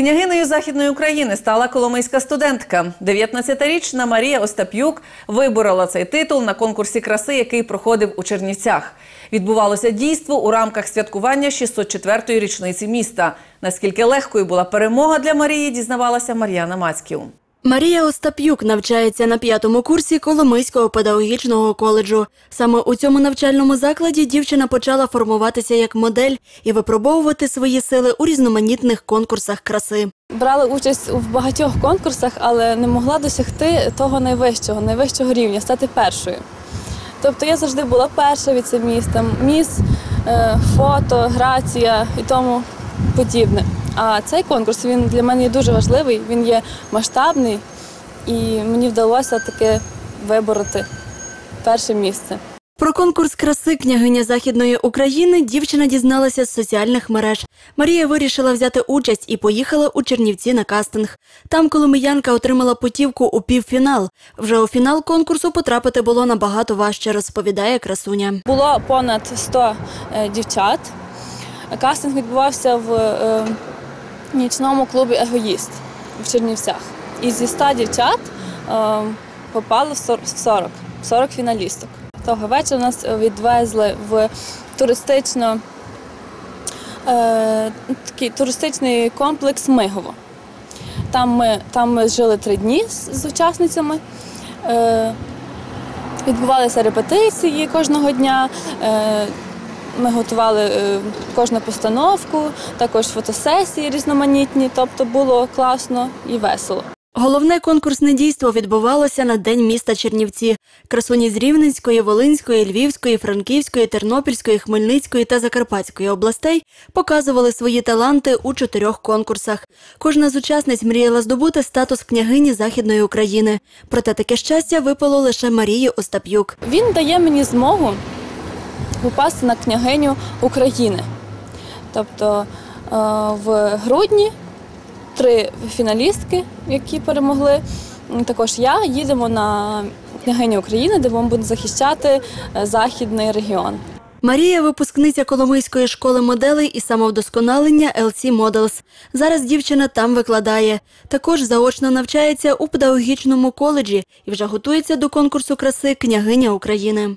Княгинею Західної України стала коломийська студентка. 19-річна Марія Остап'юк виборола цей титул на конкурсі краси, який проходив у Чернівцях. Відбувалося дійство у рамках святкування 604-ї річниці міста. Наскільки легкою була перемога для Марії, дізнавалася Мар'яна Мацьків. Марія Остап'юк навчається на п'ятому курсі Коломийського педагогічного коледжу. Саме у цьому навчальному закладі дівчина почала формуватися як модель і випробовувати свої сили у різноманітних конкурсах краси. Брала участь в багатьох конкурсах, але не могла досягти того найвищого, найвищого рівня, стати першою. Тобто я завжди була перша віцеміс, там міс, е, фото, грація і тому подібне. А цей конкурс він для мене є дуже важливий, він є масштабний, і мені вдалося таки вибороти перше місце. Про конкурс краси княгиня Західної України дівчина дізналася з соціальних мереж. Марія вирішила взяти участь і поїхала у Чернівці на кастинг. Там коломиянка отримала путівку у півфінал. Вже у фінал конкурсу потрапити було набагато важче, розповідає красуня. Було понад 100 е, дівчат. Кастинг відбувався в нічному клубі Егоїст в Чернівцях. І зі 100 дівчат е, попало в 40 40, 40 фіналісток. Того вечора нас відвезли в туристично, е, такий туристичний комплекс Мигово. Там ми, там ми жили три дні з, з учасницями. Е, Відбувалися репетиції кожного дня. Е, Ми готували е, кожну постановку, також фотосесії різноманітні, тобто було класно і весело. Головне конкурсне дійство відбувалося на День міста Чернівці. Красуні з Рівненської, Волинської, Львівської, Франківської, Тернопільської, Хмельницької та Закарпатської областей показували свої таланти у чотирьох конкурсах. Кожна з учасниць мріяла здобути статус княгині Західної України. Проте таке щастя випало лише Марії Остап'юк. Він дає мені змогу попасти на княгиню України. Тобто е, в грудні три фіналістки, які перемогли. Також я їдемо на княгиню України, де ми будемо захищати е, західний регіон. Марія випускниця Коломийської школи моделей і самовдосконалення LC Models. Зараз дівчина там викладає. Також заочно навчається у педагогічному коледжі і вже готується до конкурсу краси Княгиня України.